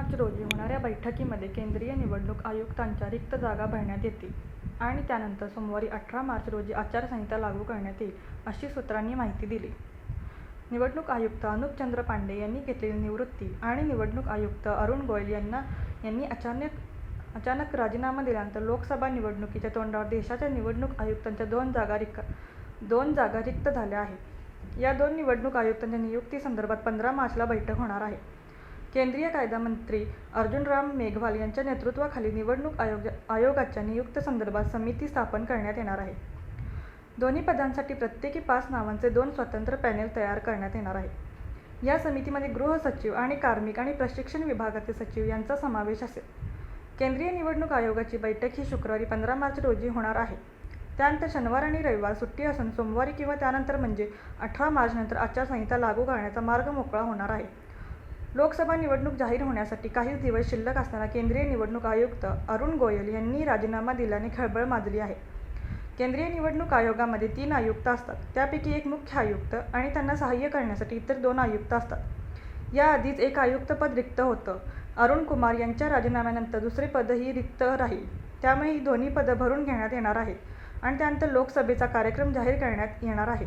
मार्च रोजी होणाऱ्या बैठकीमध्ये केंद्रीय निवडणूक आयुक्तांच्या रिक्त जागा भरण्यात येतील आणि त्यानंतर सोमवारी अठरा मार्च रोजी आचारसंहिता लागू करण्यात येईल अशी सूत्रांनी माहिती दिली. निवडणूक आयुक्त अनुपचंद्र पांडे यांनी घेतलेली निवृत्ती आणि निवडणूक आयुक्त अरुण गोयल यांना यांनी अचानक अचानक राजीनामा दिल्यानंतर लोकसभा निवडणुकीच्या तोंडावर देशाच्या निवडणूक आयुक्तांच्या दोन जागा रिक्त दोन जागा रिक्त झाल्या आहेत. या दोन निवडणूक आयुक्तांच्या नियुक्तीसंदर्भात पंधरा मार्चला बैठक होणार आहे. केंद्रीय कायदा मंत्री अर्जुनराम मेघवाल यांच्या नेतृत्वाखाली निवडणूक आयोग आयोगाच्या नियुक्त संदर्भात समिती स्थापन करण्यात येणार आहे. दोन्ही पदांसाठी प्रत्येकी पाच नावांचे दोन स्वतंत्र पॅनेल तयार करण्यात येणार आहे. या समितीमध्ये गृह सचिव आणि कार्मिक आणि प्रशिक्षण विभागाचे सचिव यांचा समावेश असेल. केंद्रीय निवडणूक आयोगाची बैठक ही शुक्रवारी पंधरा मार्च रोजी होणार आहे. त्यानंतर शनिवार आणि रविवार सुट्टी असून सोमवारी किंवा त्यानंतर म्हणजे अठरा मार्च नंतर आचारसंहिता लागू करण्याचा मार्ग मोकळा होणार आहे. लोकसभा निवडणूक जाहीर होण्यासाठी काहीच दिवस शिल्लक असताना केंद्रीय निवडणूक आयुक्त अरुण गोयल यांनी राजीनामा दिल्याने खळबळ माजली आहे. केंद्रीय निवडणूक आयोगामध्ये तीन आयुक्त असतात. त्यापैकी एक मुख्य आयुक्त आणि त्यांना सहाय्य करण्यासाठी इतर दोन आयुक्त असतात. याआधीच एक आयुक्तपद रिक्त होतं. अरुण कुमार यांच्या राजीनाम्यानंतर दुसरे पदही रिक्त राहील. त्यामुळे ही दोन्ही पदं भरून घेण्यात येणार आहेत आणि त्यानंतर लोकसभेचा कार्यक्रम जाहीर करण्यात येणार आहे.